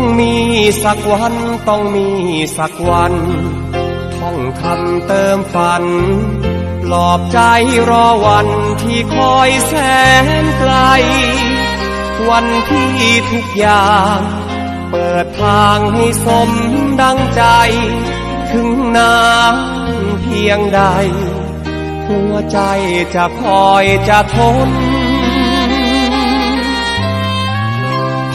ต้องมีสักวันต้องมีสักวันท่องคำเติมฝันปลอบใจรอวันที่คอยแสนไกล วันที่ทุกอย่างเปิดทางให้สมดังใจ ถึงนานเพียงใด หัวใจจะคอยจะทน